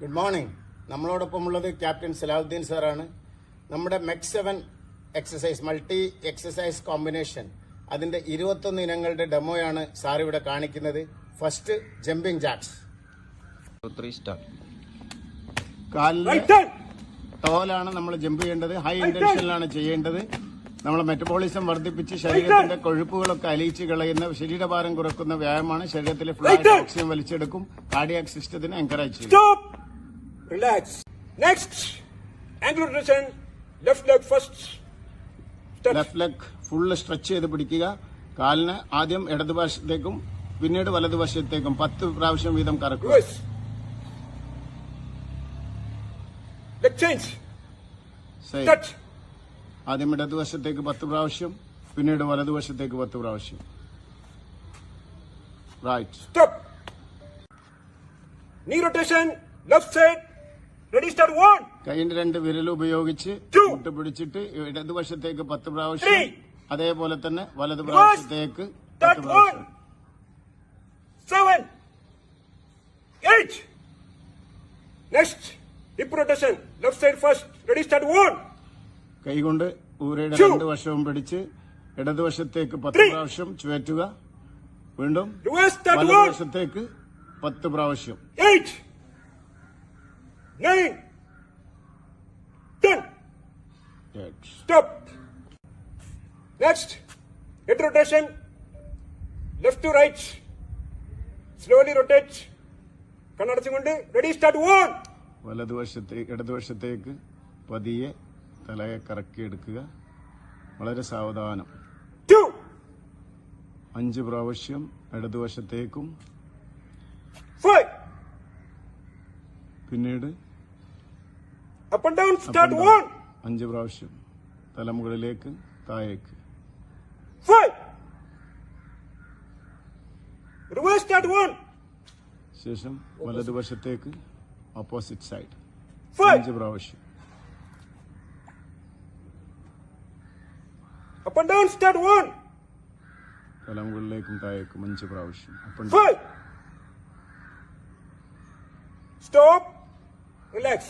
Good morning നമ്മളോടൊപ്പം ഉള്ളത് captain Salahuddin സാറാണ്. നമ്മുടെ MEC seven exercise multi exercise combination അതിന്റെ ഇരുപത്തൊന്ന് ഇനങ്ങളുടെ ഡെമോയാണ് സാർ ഇവിടെ കാണിക്കുന്നത്. ഫസ്റ്റ് ജമ്പിംഗ് ജാക്സ് കാലിലെ ടോലാണ് നമ്മൾ ജമ്പ് ചെയ്യേണ്ടത്. ഹൈ ഇന്റൻഷനിലാണ് ചെയ്യേണ്ടത്. നമ്മൾ മെറ്റബോളിസം വർദ്ധിപ്പിച്ച് ശരീരത്തിന്റെ കൊഴുപ്പുകളൊക്കെ അലിയിച്ച് കളയുന്ന ശരീരഭാരം കുറക്കുന്ന വ്യായാമമാണ് ശരീരത്തിലെ ഫ്ലൈറ്റ് ഓക്സിജൻ വലിച്ചെടുക്കും കാർഡിയാക് സിസ്റ്റത്തിന് എൻകറേജ് ചെയ്യും. ലെഫ്റ്റ് ലെഗ് ഫുള്ള് സ്ട്രെച്ച് ചെയ്ത് പിടിക്കുക. കാലിന് ആദ്യം ഇടതുവശത്തേക്കും പിന്നീട് വലതുവശത്തേക്കും പത്ത് പ്രാവശ്യം വീതം കറക്കുക. Let's change. Say. Start. ആദ്യം ഇടതുവശത്തേക്ക് പത്ത് പ്രാവശ്യം പിന്നീട് വലതുവശത്തേക്ക് പത്ത് പ്രാവശ്യം. Right stop knee rotation left side ready start one കൈയിന്റെ രണ്ട് വിരൽ ഉപയോഗിച്ച് മുട്ട് പിടിച്ചിട്ട് ഇടതുവശത്തേക്ക് പത്ത് പ്രാവശ്യം അതേപോലെ തന്നെ വലതു പ്രാവശ്യത്തേക്ക് പത്ത് പ്രാവശ്യം one. Seven. Next hip rotation rotation, side first ready start one. കൈകൊണ്ട് ഊരയുടെ രണ്ട് വശവും പിടിച്ച് ഇടതുവശത്തേക്ക് പത്ത്. പ്രാവശ്യം ചുവറ്റുക. വീണ്ടും. വലതുവശത്തേക്ക് പത്ത് പ്രാവശ്യം. Next! head rotation, left to right. Slowly rotate. കണ്ണടച്ചുകൊണ്ട് റെഡി സ്റ്റാർട്ട് വൺ! വലതുവശത്തേക്ക് ഇടതുവശത്തേക്ക് പതിയെ തലയെ കറക്കി എടുക്കുക വളരെ സാവധാനം. അഞ്ച് പ്രാവശ്യം ഇടതുവശത്തേക്കും. പിന്നീട് അഞ്ച് പ്രാവശ്യം തലമുകളിലേക്ക് താഴേക്ക്. ശേഷം വലതുവശത്തേക്ക് ഓപ്പോസിറ്റ് സൈഡ് അഞ്ച് പ്രാവശ്യം. Up and down start one തലമുകളിലേക്കും താഴേക്കും അഞ്ച് പ്രാവശ്യം Five. Stop. Relax.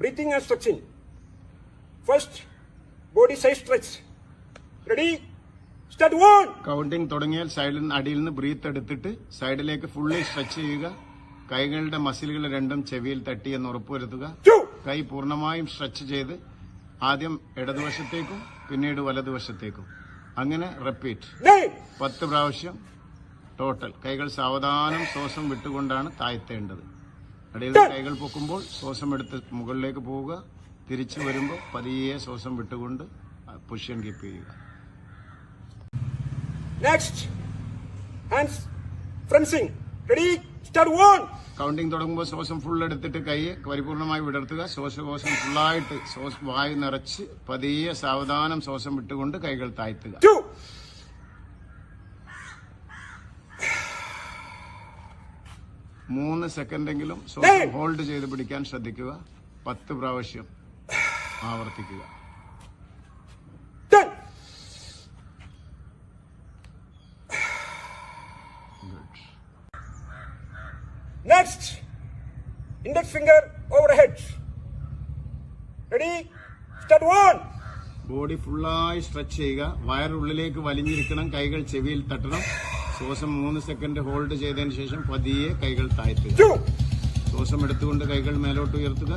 Breathing and stretching. First, body side stretch. Ready? Start one. Counting തുടങ്ങിയാൽ സൈഡിൽ നിന്ന് അടിയിൽ നിന്ന് ബ്രീത്ത് എടുത്തിട്ട് സൈഡിലേക്ക് ഫുള്ളി സ്ട്രെച്ച് ചെയ്യുക കൈകളുടെ മസിലുകൾ രണ്ടും ചെവിയിൽ തട്ടി എന്ന് ഉറപ്പുവരുത്തുക. കൈ പൂർണമായും സ്ട്രെച്ച് ചെയ്ത് ആദ്യം ഇടതുവശത്തേക്കും പിന്നീട് വലതുവശത്തേക്കും. അങ്ങനെ റിപ്പീറ്റ്. പത്ത് പ്രാവശ്യം ടോട്ടൽ കൈകൾ സാവധാനം ശ്വാസം വിട്ടുകൊണ്ടാണ് താഴ്ത്തേണ്ടത്. ഇടയിൽ കൈകൾ പൊക്കുമ്പോൾ ശ്വാസം എടുത്ത് മുകളിലേക്ക് പോവുക. തിരിച്ചു വരുമ്പോൾ പതിയെ ശ്വാസം വിട്ടുകൊണ്ട് പൊസിഷൻ കീപ്പ് ചെയ്യുക. നെക്സ്റ്റ് ഹാൻഡ്സ് ഫ്രൻസിംഗ് swing. കൗണ്ടിങ് തുടങ്ങുമ്പോൾ ശ്വാസം ഫുൾ എടുത്തിട്ട് കൈ പരിപൂർണമായി വിടർത്തുക. ശ്വാസകോശം ഫുള്ളായിട്ട് ശ്വാസ വായു നിറച്ച് പതിയെ സാവധാനം ശ്വാസം വിട്ടുകൊണ്ട് കൈകൾ താഴ്ത്തുക. മൂന്ന് സെക്കൻഡെങ്കിലും ശ്വാസം ഹോൾഡ് ചെയ്ത് പിടിക്കാൻ ശ്രദ്ധിക്കുക. പത്ത് പ്രാവശ്യം ആവർത്തിക്കുക Ten. Good. Next. Index finger overhead. Ready? Start one. Body ഫുള്ളായി സ്ട്രെച്ച് ചെയ്യുക വയറുള്ളിലേക്ക് വലിഞ്ഞിരിക്കണം കൈകൾ ചെവിയിൽ തട്ടണം ശ്വാസം മൂന്ന് സെക്കൻഡ് ഹോൾഡ് ചെയ്തതിന് ശേഷം പതിയെ കൈകൾ താഴ്ത്തുക. ശ്വാസം എടുത്തുകൊണ്ട് കൈകൾ മേലോട്ട് ഉയർത്തുക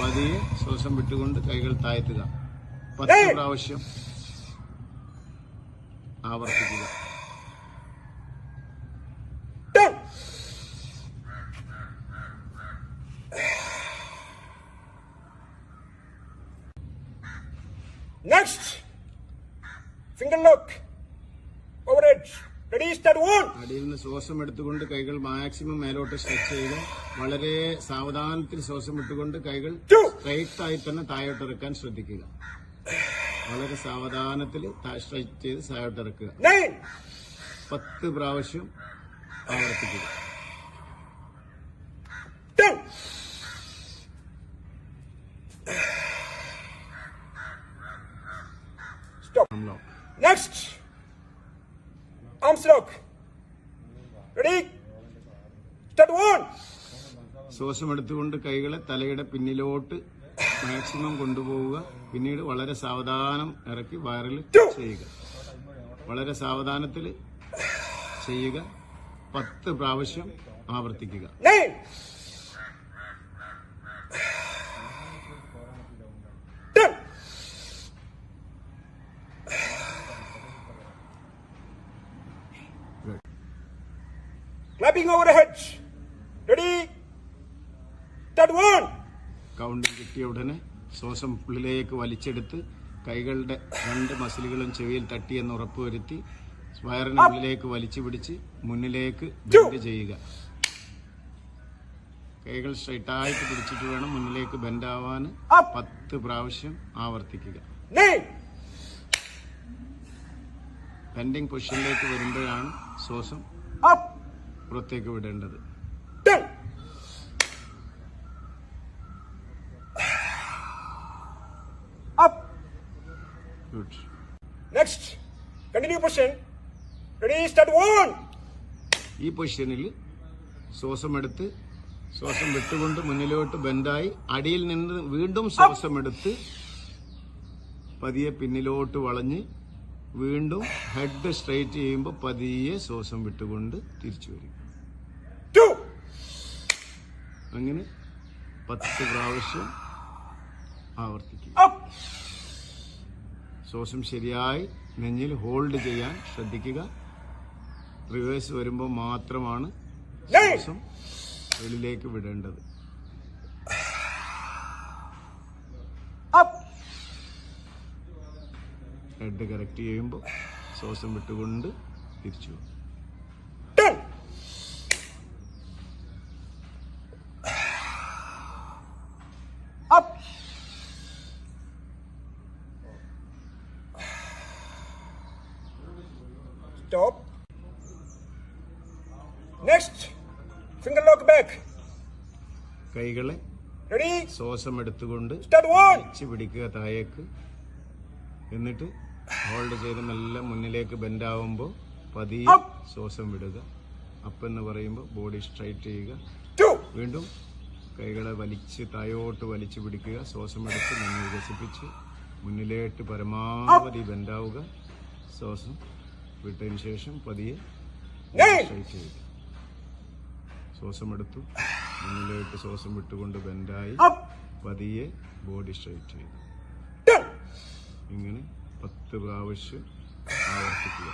പതിയെ ശ്വാസം വിട്ടുകൊണ്ട് കൈകൾ താഴ്ത്തുക പത്ത്! പ്രാവശ്യം ആവർത്തിക്കുക Ten. Next. Finger lock. Overhead. Ready, start നിന്ന് ശ്വാസം എടുത്തുകൊണ്ട് കൈകൾ മാക്സിമം മേലോട്ട് സ്ട്രെച്ച് ചെയ്ത് വളരെ സാവധാനത്തിൽ ശ്വാസം വിട്ടുകൊണ്ട് കൈകൾ. സ്ട്രൈറ്റ് ആയി തന്നെ താഴോട്ട് ഇറക്കാൻ ശ്രദ്ധിക്കുക വളരെ സാവധാനത്തിൽ സ്ട്രെച്ച് ചെയ്ത് താഴോട്ട് ഇറക്കുക Nine. പത്ത് പ്രാവശ്യം ആവർത്തിക്കുക Ten. Stop. Unlock. Next. Arms lock. Ready? Start one. ശ്വാസം എടുത്തുകൊണ്ട് കൈകളെ തലയുടെ പിന്നിലോട്ട് മാക്സിമം കൊണ്ടുപോവുക. പിന്നീട് വളരെ സാവധാനം ഇറക്കി വയറിൽ ചെയ്യുക. വളരെ സാവധാനത്തിൽ ചെയ്യുക. പത്ത് പ്രാവശ്യം ആവർത്തിക്കുക. Clapping over Ready? Start one. Counting കിട്ടിയ ഉടനെ ശ്വാസം ഉള്ളിലേക്ക് വലിച്ചെടുത്ത് കൈകളുടെ രണ്ട് മസിലുകളും ചെവിയിൽ തട്ടിയെന്ന് ഉറപ്പുവരുത്തി വയറിന് ഉള്ളിലേക്ക് വലിച്ചു പിടിച്ച് മുന്നിലേക്ക് ബെൻഡ് ചെയ്യുക കൈകൾ സ്ട്രൈറ്റായിട്ട് പിടിച്ചിട്ട് വേണം മുന്നിലേക്ക് ബെൻഡ് ആവാൻ പത്ത് പ്രാവശ്യം ആവർത്തിക്കുക. ബെൻഡിങ് പൊസിഷനിലേക്ക് വരുമ്പോഴാണ് ശ്വാസം Up. പുറത്തേക്ക് വിടേണ്ടത് Ten. Good Next. Continue position. Ready? Start one. ഈ പൊസിഷനിൽ ശ്വാസം എടുത്ത് ശ്വാസം വിട്ടുകൊണ്ട് മുന്നിലോട്ട് ബെൻഡായി അടിയിൽ നിന്ന് വീണ്ടും ശ്വാസം എടുത്ത് പതിയെ പിന്നിലോട്ട് വളഞ്ഞ് വീണ്ടും ഹെഡ് സ്ട്രൈറ്റ് ചെയ്യുമ്പോൾ പതിയെ ശ്വാസം വിട്ടുകൊണ്ട് തിരിച്ചു വരും. അങ്ങനെ പത്ത് പ്രാവശ്യം ആവർത്തിക്കുക. ശ്വാസം ശരിയായി നെഞ്ഞിൽ ഹോൾഡ് ചെയ്യാൻ ശ്രദ്ധിക്കുക റിവേഴ്സ് വരുമ്പോൾ മാത്രമാണ്. ശ്വാസം വെളിയിലേക്ക് വിടേണ്ടത്. ഹെഡ് കറക്റ്റ് ചെയ്യുമ്പോൾ ശ്വാസം വിട്ടുകൊണ്ട് തിരിച്ചു പോകും. Ten. Up. Stop. Next. Finger lock back കൈകളെ റെഡി ശ്വാസം എടുത്തുകൊണ്ട്. വെച്ച് പിടിക്കുക താഴേക്ക് എന്നിട്ട് ഹോൾഡ് ചെയ്ത് നല്ല മുന്നിലേക്ക് ബെൻഡാവുമ്പോൾ പതിയെ Up. ശ്വാസം വിടുക അപ്പ് എന്ന് പറയുമ്പോൾ ബോഡി സ്ട്രൈറ്റ് ചെയ്യുക. വീണ്ടും കൈകളെ വലിച്ച് തായോട്ട് വലിച്ചു പിടിക്കുക ശ്വാസം എടുത്ത് നിന്ന് വികസിപ്പിച്ച് മുന്നിലേട്ട് പരമാവധി ബെൻഡാവുക ശ്വാസം വിട്ടതിന് ശേഷം പതിയെ. സ്ട്രൈറ്റ് ചെയ്യുക ശ്വാസം എടുത്തു മുന്നിലേക്ക് ശ്വാസം വിട്ടുകൊണ്ട് ബെൻഡായി. പതിയെ ബോഡി സ്ട്രൈറ്റ് ചെയ്തു. ഇങ്ങനെ പത്ത് പ്രാവശ്യം ആവർത്തിക്കുക.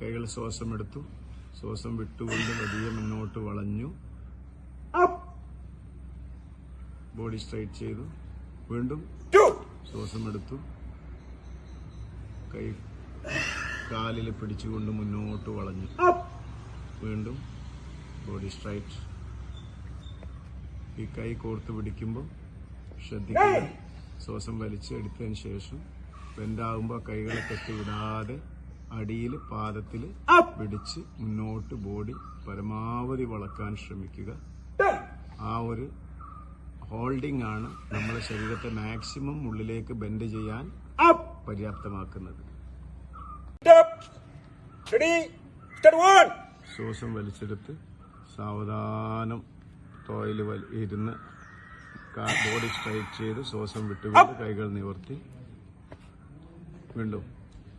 കൈകൾ ശ്വാസം എടുത്തു ശ്വാസം വിട്ടുകൊണ്ട് പതിയെ മുന്നോട്ട് വളഞ്ഞു. ബോഡി സ്ട്രൈറ്റ് ചെയ്തു. വീണ്ടും ശ്വാസം എടുത്തു കൈ കാലിൽ പിടിച്ചുകൊണ്ട് മുന്നോട്ട് വളഞ്ഞു. വീണ്ടും ബോഡി സ്ട്രൈറ്റ് ഈ കൈ കോർത്ത് പിടിക്കുമ്പോൾ ശ്രദ്ധിക്കുക. ശ്വാസം വലിച്ചെടുത്തതിന് ശേഷം ബെൻഡാകുമ്പോൾ കൈകളെ കെട്ടി വിടാതെ അടിയിൽ പാദത്തിൽ. പിടിച്ച് മുന്നോട്ട് ബോഡി പരമാവധി വളക്കാൻ ശ്രമിക്കുക. ആ ഒരു ഹോൾഡിംഗ് ആണ് നമ്മുടെ ശരീരത്തെ മാക്സിമം ഉള്ളിലേക്ക് ബെൻഡ് ചെയ്യാൻ. പര്യാപ്തമാക്കുന്നത്. ശ്വാസം വലിച്ചെടുത്ത് സാവധാനം തോയിൽ ഇരുന്ന് ബോഡി സ്ട്രൈറ്റ് ചെയ്ത് ശ്വാസം വിട്ടുകൊണ്ട് കൈകൾ നിവർത്തി. വീണ്ടും.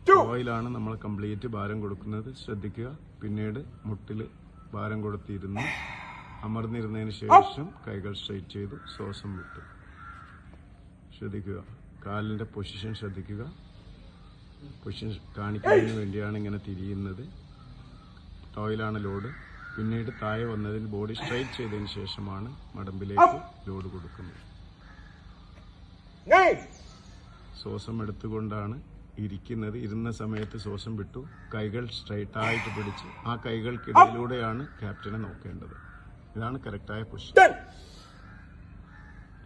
ടോയിലാണ് നമ്മൾ കംപ്ലീറ്റ് ഭാരം കൊടുക്കുന്നത്. ശ്രദ്ധിക്കുക. പിന്നീട് മുട്ടിൽ ഭാരം കൊടുത്തിരുന്ന് അമർന്നിരുന്നതിന് ശേഷം കൈകൾ സ്ട്രൈറ്റ് ചെയ്ത് ശ്വാസം വിട്ടു. ശ്രദ്ധിക്കുക. കാലിന്റെ പൊസിഷൻ ശ്രദ്ധിക്കുക. പൊസിഷൻ കാണിക്കുന്നതിന് വേണ്ടിയാണ് ഇങ്ങനെ തിരിയുന്നത്. ടോയിലാണ് ലോഡ്. പിന്നീട് താഴെ വന്നതിന് ബോഡി സ്ട്രൈറ്റ് ചെയ്തതിന് ശേഷമാണ് മടമ്പിലേക്ക് ലോഡ് കൊടുക്കുന്നത്. ശ്വാസം എടുത്തുകൊണ്ടാണ് ഇരിക്കുന്നത്. ഇരുന്ന സമയത്ത് ശ്വാസം വിട്ടു. കൈകൾ സ്ട്രൈറ്റ് ആയിട്ട് പിടിച്ച് ആ കൈകൾക്കിടയിലൂടെയാണ് ക്യാപ്റ്റനെ നോക്കേണ്ടത്. ഇതാണ് കറക്റ്റായ Ten.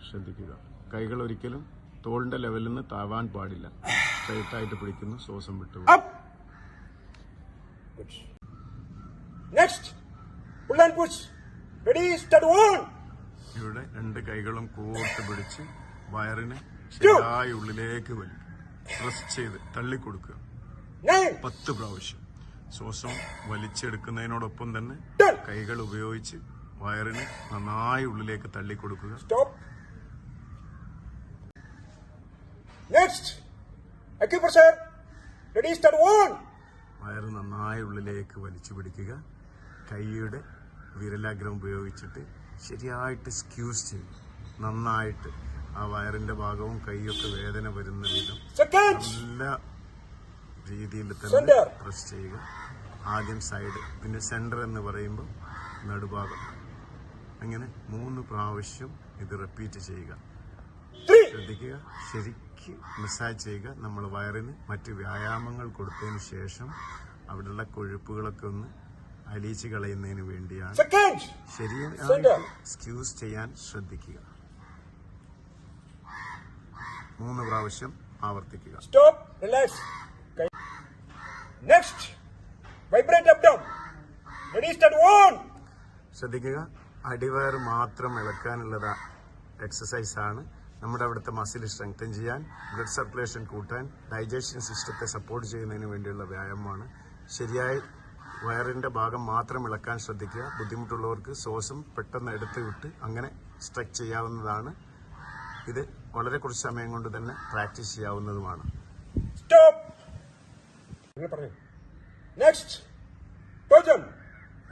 ശ്രദ്ധിക്കുക. കൈകൾ ഒരിക്കലും തോളിന്റെ ലെവലിൽ നിന്ന് താവാൻ പാടില്ല. സ്ട്രൈറ്റ് ആയിട്ട് പിടിക്കുന്നു ശ്വാസം വിട്ടു ഇവിടെ രണ്ട് കൈകളും കൂട്ട് പിടിച്ച് വയറിനെ ശരിയായി ഉള്ളിലേക്ക് വലി പ്രസ് ചെയ്ത് തള്ളിക്കൊടുക്കുക പത്ത് പ്രാവശ്യം. ശ്വാസം വലിച്ചെടുക്കുന്നതിനോടൊപ്പം തന്നെ കൈകൾ ഉപയോഗിച്ച് വയറിന് നന്നായി ഉള്ളിലേക്ക് start one. വയറ് നന്നായി ഉള്ളിലേക്ക് വലിച്ചു പിടിക്കുക. കൈയുടെ വിരലാഗ്രം ഉപയോഗിച്ചിട്ട് ശരിയായിട്ട് സ്ക്യൂസ് ചെയ്യും. നന്നായിട്ട്. ആ വയറിന്റെ ഭാഗവും കൈയൊക്കെ വേദന വരുന്ന വിധം. നല്ല രീതിയിൽ തന്നെ പ്രസ് ചെയ്യുക. ആദ്യം സൈഡ് പിന്നെ സെന്റർ എന്ന് പറയുമ്പോൾ നടുഭാഗം. അങ്ങനെ മൂന്ന് പ്രാവശ്യം ഇത് റിപ്പീറ്റ് ചെയ്യുക. ശ്രദ്ധിക്കുക. ശരിക്ക് മസാജ് ചെയ്യുക. നമ്മൾ വയറിന് മറ്റ് വ്യായാമങ്ങൾ കൊടുത്തതിന് ശേഷം അവിടെയുള്ള കൊഴുപ്പുകളൊക്കെ ഒന്ന് അലിയിച്ച് കളയുന്നതിന് വേണ്ടിയാണ് Seconds. എക്സ്ക്യൂസ് സ്ക്യൂസ് ചെയ്യാൻ ശ്രദ്ധിക്കുക. മൂന്ന് പ്രാവശ്യം ആവർത്തിക്കുക. Stop relax next vibrate down one. ശ്രദ്ധിക്കുക. അടിവയർ മാത്രം ഇളക്കാനുള്ളത് എക്സസൈസ് ആണ്. നമ്മുടെ അവിടുത്തെ മസിൽ സ്ട്രെങ്തൻ ചെയ്യാൻ ബ്ലഡ് സർക്കുലേഷൻ കൂട്ടാൻ ഡൈജഷൻ സിസ്റ്റത്തെ സപ്പോർട്ട് ചെയ്യുന്നതിന് വേണ്ടിയുള്ള വ്യായാമമാണ്. ശരിയായി വയറിന്റെ ഭാഗം മാത്രം ഇളക്കാൻ ശ്രദ്ധിക്കുക. ബുദ്ധിമുട്ടുള്ളവർക്ക് ശ്വാസം പെട്ടെന്ന് എടുത്ത് വിട്ട് അങ്ങനെ സ്ട്രെച്ച് ചെയ്യാവുന്നതാണ്. ഇത് വളരെ കുറച്ച് സമയം കൊണ്ട് തന്നെ practice ചെയ്യാവുന്നതുമാണ്. Next Next, Persian.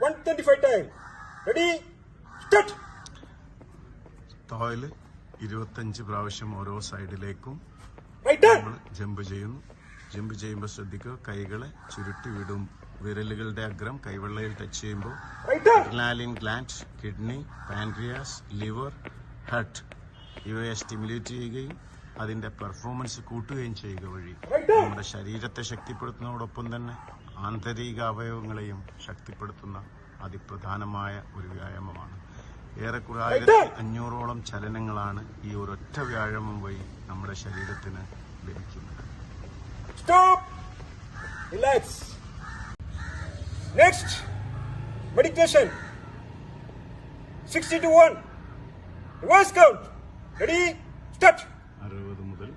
125 times. Time start. തോയിൽ ഇരുപത്തഞ്ച് പ്രാവശ്യം ഓരോ സൈഡിലേക്കും നമ്മൾ ജമ്പ് ചെയ്യുന്നു. ജമ്പ് ചെയ്യുമ്പോൾ ശ്രദ്ധിക്കുക കൈകളെ ചുരുട്ടി വിടും. വിരലുകളുടെ അഗ്രം കൈവെള്ളയിൽ ടച്ച് ചെയ്യുമ്പോൾ hand. Gland kidney pancreas liver heart ഇവയെ സ്റ്റിമുലേറ്റ് ചെയ്യുകയും അതിന്റെ പെർഫോമൻസ് കൂട്ടുകയും ചെയ്യുക വഴി നമ്മുടെ ശരീരത്തെ ശക്തിപ്പെടുത്തുന്നതോടൊപ്പം തന്നെ ആന്തരിക അവയവങ്ങളെയും ശക്തിപ്പെടുത്തുന്ന അതിപ്രധാനമായ ഒരു വ്യായാമമാണ്. ഏറെക്കുറെ ആയിരത്തി അഞ്ഞൂറോളം ചലനങ്ങളാണ് ഈ ഒരൊറ്റ വ്യായാമം വഴി നമ്മുടെ ശരീരത്തിന് ലഭിക്കുന്നത് Stop. Relax. Next, meditation. 60 to 1. Reverse count. Ready, start. അറുപത് മുതൽ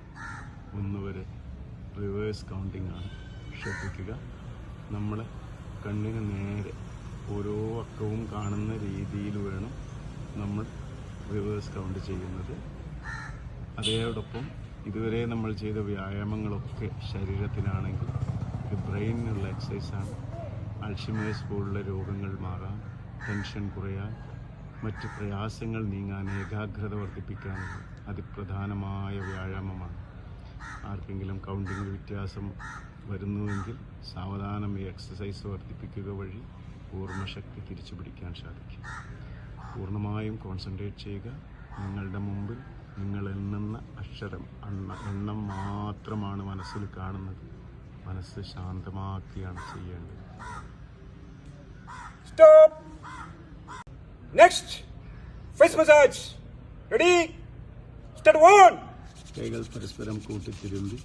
ഒന്ന് വരെ റിവേഴ്സ് കൗണ്ടിംഗ് ആണ് ശ്രദ്ധിക്കുക നമ്മൾ കണ്ണിന് നേരെ ഓരോ അക്കവും കാണുന്ന രീതിയിൽ വേണം നമ്മൾ റിവേഴ്സ് കൗണ്ട് ചെയ്യുന്നത്. അതോടൊപ്പം ഇതുവരെ നമ്മൾ ചെയ്ത വ്യായാമങ്ങളൊക്കെ ശരീരത്തിനാണെങ്കിൽ ഇത് ബ്രെയിനിനുള്ള എക്സസൈസാണ് അൾഷിമേഴ്സ് പോലുള്ള രോഗങ്ങൾ മാറാൻ ടെൻഷൻ കുറയാൻ മറ്റ് പ്രയാസങ്ങൾ നീങ്ങാൻ ഏകാഗ്രത വർദ്ധിപ്പിക്കാനുള്ള അതിപ്രധാനമായ വ്യായാമമാണ്. ആർക്കെങ്കിലും കൗണ്ടിങ്ങിൽ വ്യത്യാസം വരുന്നുവെങ്കിൽ സാവധാനം ഈ എക്സസൈസ് വർദ്ധിപ്പിക്കുക വഴി ഓർമ്മശക്തി തിരിച്ചു പിടിക്കാൻ സാധിക്കും. പൂർണമായും കോൺസെൻട്രേറ്റ് ചെയ്യുക. നിങ്ങളുടെ മുമ്പിൽ നിങ്ങൾ എണ്ണുന്ന അക്ഷരം എണ്ണ എണ്ണം മാത്രമാണ് മനസ്സിൽ കാണുന്നത്. മനസ്സ് ശാന്തമാക്കിയാണ് ചെയ്യേണ്ടത്. Stop next massage ready start one കൈകൾ പരസ്പരം കൂട്ടിത്തിരുമ്പി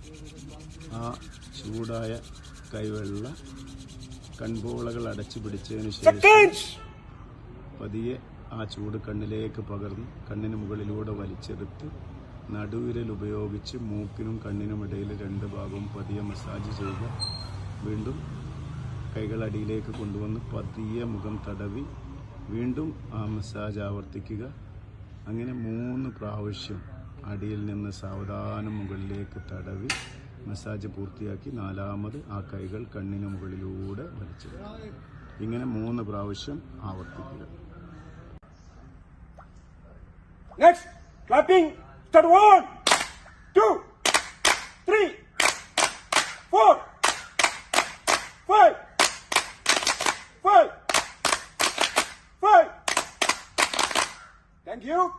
ആ ചൂടായ കൈവെള്ള കൺപോളകൾ അടച്ചു പിടിച്ചതിന് ശേഷം. പതിയെ ആ ചൂട് കണ്ണിലേക്ക് പകർന്ന് കണ്ണിന് മുകളിലൂടെ വലിച്ചെടുത്ത് നടുവിരൽ ഉപയോഗിച്ച് മൂക്കിനും കണ്ണിനും ഇടയിൽ രണ്ട് ഭാഗവും പതിയെ മസാജ് ചെയ്യുക. വീണ്ടും കൈകൾ അടിയിലേക്ക് കൊണ്ടുവന്ന് പതിയെ മുഖം തടവി വീണ്ടും ആ മസാജ് ആവർത്തിക്കുക. അങ്ങനെ മൂന്ന് പ്രാവശ്യം അടിയിൽ നിന്ന് സാവധാനം മുകളിലേക്ക് തടവി മസാജ് പൂർത്തിയാക്കി നാലാമത് ആ കൈകൾ കണ്ണിന് മുകളിലൂടെ വലിച്ചെടുക്കുക. ഇങ്ങനെ മൂന്ന് പ്രാവശ്യം ആവർത്തിക്കുക. Next, clapping. Start one, two, three, four, five, five, five. Thank you.